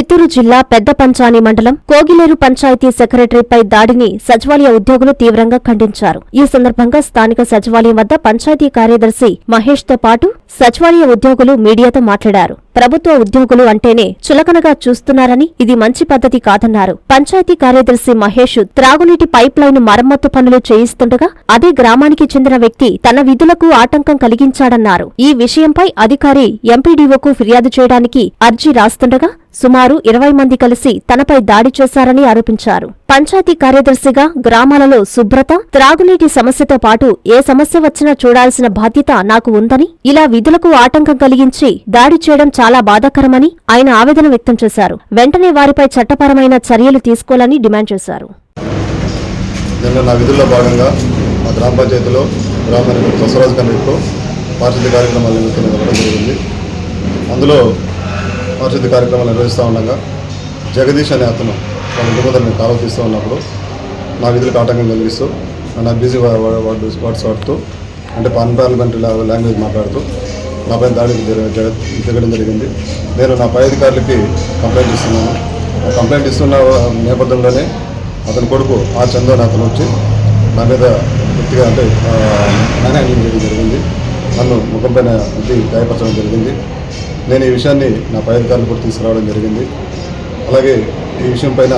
చిత్తూరు జిల్లా పెద్ద పంచాని మండలం కోగిలేరు పంచాయతీ సెక్రటరీపై దాడిని సచివాలయ ఉద్యోగులు తీవ్రంగా ఖండించారు. ఈ సందర్భంగా స్థానిక సచివాలయం వద్ద పంచాయతీ కార్యదర్శి మహేష్తో పాటు సచివాలయ ఉద్యోగులు మీడియాతో మాట్లాడారు. ప్రభుత్వ ఉద్యోగులు అంటేనే చులకనగా చూస్తున్నారని ఇది మంచి పద్ధతి కాదన్నారు. పంచాయతీ కార్యదర్శి మహేష్ త్రాగునీటి పైప్ లైన్ మరమ్మత్తు పనులు చేయిస్తుండగా అదే గ్రామానికి చెందిన వ్యక్తి తన విధులకు ఆటంకం కలిగించాడన్నారు. ఈ విషయంపై అధికారి ఎంపీడీఓకు ఫిర్యాదు చేయడానికి అర్జీ రాస్తుండగా సుమారు ఇరవై మంది కలిసి తనపై దాడి చేశారని ఆరోపించారు. పంచాయతీ కార్యదర్శిగా గ్రామాలలో శుభ్రత త్రాగునీటి సమస్యతో పాటు ఏ సమస్య వచ్చినా చూడాల్సిన బాధ్యత నాకు ఉందని ఇలా విధులకు ఆటంకం కలిగించి దాడి చేయడం చాలా బాధాకరమని ఆయన ఆవేదన వ్యక్తం చేశారు. వెంటనే వారిపై చట్టపరమైన చర్యలు తీసుకోవాలని డిమాండ్ చేశారు. నిన్న నా విధుల్లో భాగంగా మా గ్రామ పంచాయతీలో గ్రామానికి బసవరాజు కమిటీలో కార్యక్రమాలు జరిగింది. అందులో పారిశుద్ధ్య కార్యక్రమాలు నిర్వహిస్తూ ఉండగా జగదీష్ అనే అతను వాళ్ళ ఇంటి కాలువ తీస్తూ ఉన్నప్పుడు నా విధులకు ఆటంకం కలిగిస్తూ నా బిజీ వర్డ్స్ వాడుతూ అంటే పాన్ లాంగ్వేజ్ మాట్లాడుతూ నాపై దాడికి జరగడం జరిగింది. నేను నా పై అధికారులకి కంప్లైంట్ ఇస్తున్నాను కంప్లైంట్ ఇస్తున్న నేపథ్యంలోనే అతని కొడుకు ఆ చందో అతను వచ్చి నా మీద పూర్తిగా అంటే మ్యాన్ చేయడం జరిగింది. నన్ను ముఖం పైన ఇది గాయపరచడం జరిగింది. నేను ఈ విషయాన్ని నా పై అధికారులు కూడా తీసుకురావడం జరిగింది. అలాగే ఈ విషయం పైన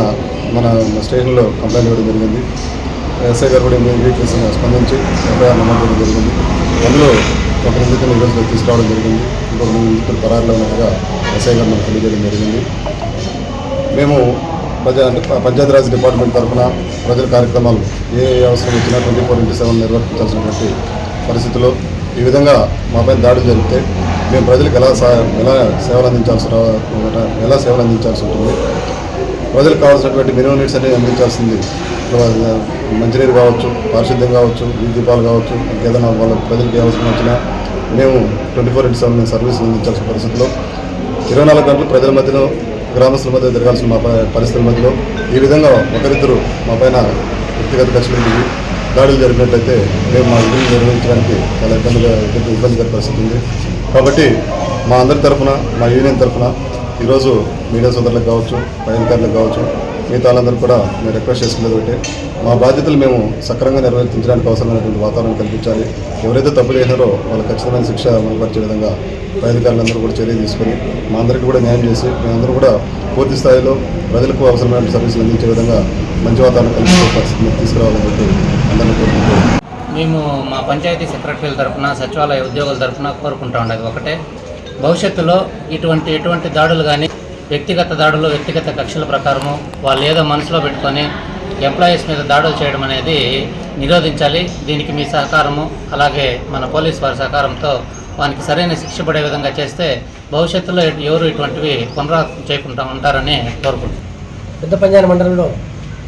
మన స్టేషన్లో కంప్లైంట్ ఇవ్వడం జరిగింది. ఎస్ఐ గారు కూడా ఇమీడియట్గా స్పందించి ఎఫ్ఐఆర్ నమోదు జరిగింది. అందులో ఒక నిందితుని ఈరోజు తీసుకురావడం జరిగింది ఇంకొక నిందితులు పరారులో ఉన్నట్టుగా ఎస్ఐ గారు మనకు తెలియజేయడం జరిగింది. మేము ప్రజా పంచాయతీరాజ్ డిపార్ట్మెంట్ తరఫున ప్రజల కార్యక్రమాలు ఏ అవసరం వచ్చినా ట్వంటీ ఫోర్ ఇంటూ సెవెన్ నిర్వర్తించాల్సినటువంటి పరిస్థితుల్లో ఈ విధంగా మాపై దాడులు జరిగితే మేము ప్రజలకు ఎలా సా ఎలా సేవలు అందించాల్సి ఎలా సేవలు అందించాల్సి ఉంటుంది. ప్రజలకు కావాల్సినటువంటి మినిమం నీడ్స్ అనేవి అందించాల్సింది మంచినీరు కావచ్చు పారిశుద్ధ్యం కావచ్చు వీధి దీపాలు కావచ్చు ఇంకేదైనా వాళ్ళ ప్రజలకు అవసరం వచ్చినా మేము ట్వంటీ ఫోర్ ఇంటూ సెవెన్ సర్వీసులు అందించాల్సిన పరిస్థితిలో ఇరవై నాలుగు గంటలు ప్రజల మధ్యలో గ్రామస్తుల మధ్య జరగాల్సిన మా పరిస్థితుల మధ్యలో ఈ విధంగా ఒకరిద్దరు మా పైన వ్యక్తిగత ఖర్చులు దాడులు జరిపినట్లయితే మేము మా ఇల్లు నిర్వహించడానికి చాలా ఇబ్బందిగా ఇబ్బంది- ఇబ్బందికర పరిస్థితి ఉంది. కాబట్టి మా అందరి తరఫున మా యూనియన్ తరఫున ఈరోజు మీడియా సోదరులకు కావచ్చు పై అధికారులకు కావచ్చు మిగతా వాళ్ళందరూ కూడా మేము రిక్వెస్ట్ చేసుకునేది మా బాధ్యతలు మేము సక్రమంగా నిర్వర్తించడానికి అవసరమైనటువంటి వాతావరణం కల్పించాలి. ఎవరైతే తప్పు చేసినారో వాళ్ళకి ఖచ్చితమైన శిక్ష అమలుపరిచే విధంగా పైధికారులందరూ కూడా చర్య తీసుకొని మా అందరికీ కూడా న్యాయం చేసి మేమందరూ కూడా పూర్తి స్థాయిలో ప్రజలకు అవసరమైన సర్వీసులు అందించే విధంగా మంచి వాతావరణం కల్పించే పరిస్థితిని తీసుకురావాలని చెప్పి అందరినీ కోరుకుంటున్నాం. మేము మా పంచాయతీ సెక్రటరీల తరఫున సచివాలయ ఉద్యోగుల తరఫున కోరుకుంటా ఉండేది ఒకటే. భవిష్యత్తులో ఇటువంటి ఎటువంటి దాడులు కానీ వ్యక్తిగత దాడులు వ్యక్తిగత కక్షల ప్రకారము వాళ్ళు ఏదో మనసులో పెట్టుకొని ఎంప్లాయీస్ మీద దాడులు చేయడం అనేది నిరోధించాలి. దీనికి మీ సహకారము అలాగే మన పోలీస్ వారి సహకారంతో వానికి సరైన శిక్ష పడే విధంగా చేస్తే భవిష్యత్తులో ఎవరు ఇటువంటివి పునరావృతం చేయకుండా ఉంటారని కోరుకుంటున్నాం. పెద్ద పంజాన మండలంలో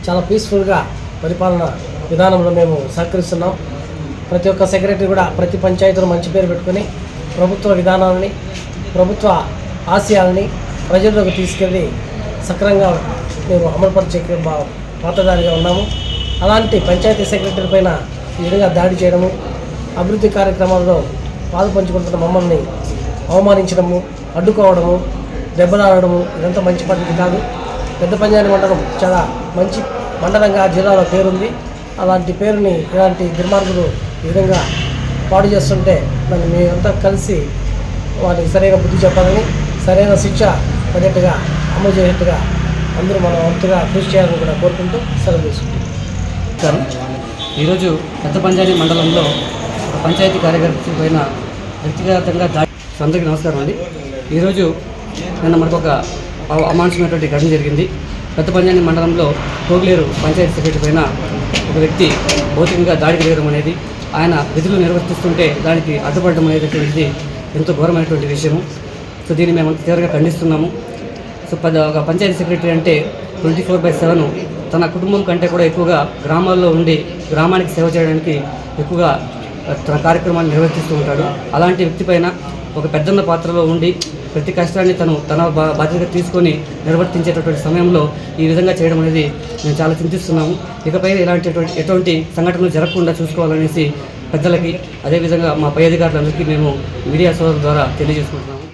చాలా పీస్ఫుల్గా పరిపాలన విధానంలో మేము సహకరిస్తున్నాం. ప్రతి ఒక్క సెక్రటరీ కూడా ప్రతి పంచాయతీలో మంచి పేరు పెట్టుకొని ప్రభుత్వ విధానాలని ప్రభుత్వ ఆశయాలని ప్రజల్లోకి తీసుకెళ్ళి సక్రమంగా మేము అమలుపరిచే బా- ఉన్నాము. అలాంటి పంచాయతీ సెక్రటరీ పైన ఈ విధంగా దాడి చేయడము అభివృద్ధి కార్యక్రమాల్లో పాలు పంచుకుంటున్న మమ్మల్ని అవమానించడము అడ్డుకోవడము దెబ్బలాడడము ఇదంతా మంచి పద్ధతి కాదు. పెద్ద పంజాని మండలం చాలా మంచి మండలంగా జిల్లాలో పేరుంది. అలాంటి పేరుని ఇలాంటి దుర్మార్గులు ఈ విధంగా పాడు చేస్తుంటే దాన్ని మేమంతా కలిసి వాటికి సరైన బుద్ధి చెప్పాలని సరైన శిక్ష పడేట్టుగా అమలు చేసేట్టుగా అందరూ మన వంతుగా కృషి చేయాలని కూడా కోరుకుంటూ సెలవు తీసుకుంటాం ఈరోజు పెద్ద పంచాయతీ మండలంలో ఒక పంచాయతీ కార్యకర్త పైన వ్యక్తిగతంగా దాడి అందరికీ నమస్కారం అండి. ఈరోజు నిన్న మనకు ఒక అవ- అమానుషమైనటువంటి ఘటన జరిగింది. పెద్ద పంచాయతీ మండలంలో కోగిలేరు పంచాయతీ సెక్రటరీ పైన ఒక వ్యక్తి భౌతికంగా దాడికి దిగడం అనేది ఆయన విధులు నిర్వర్తిస్తుంటే దానికి అడ్డుపడడం అనేటువంటిది ఎంతో ఘోరమైనటువంటి విషయము. సో దీన్ని మేము తీవ్రంగా ఖండిస్తున్నాము. సో ఒక పంచాయతీ సెక్రటరీ అంటే ట్వంటీ ఫోర్ బై సెవెన్ తన కుటుంబం కంటే కూడా ఎక్కువగా గ్రామాల్లో ఉండి గ్రామానికి సేవ చేయడానికి ఎక్కువగా తన కార్యక్రమాన్ని నిర్వర్తిస్తూ ఉంటాడు. అలాంటి వ్యక్తి పైన ఒక పెద్దన్న పాత్రలో ఉండి ప్రతి కష్టాన్ని తను తన బా బాధ్యతగా తీసుకొని నిర్వర్తించేటటువంటి సమయంలో ఈ విధంగా చేయడం అనేది మేము చాలా చింతిస్తున్నాము. ఇకపై ఇలాంటి ఎటువంటి సంఘటనలు జరగకుండా చూసుకోవాలనేసి పెద్దలకి అదేవిధంగా మా పై అధికారులందరికీ మేము మీడియా సోదరుల ద్వారా తెలియజేసుకుంటున్నాము.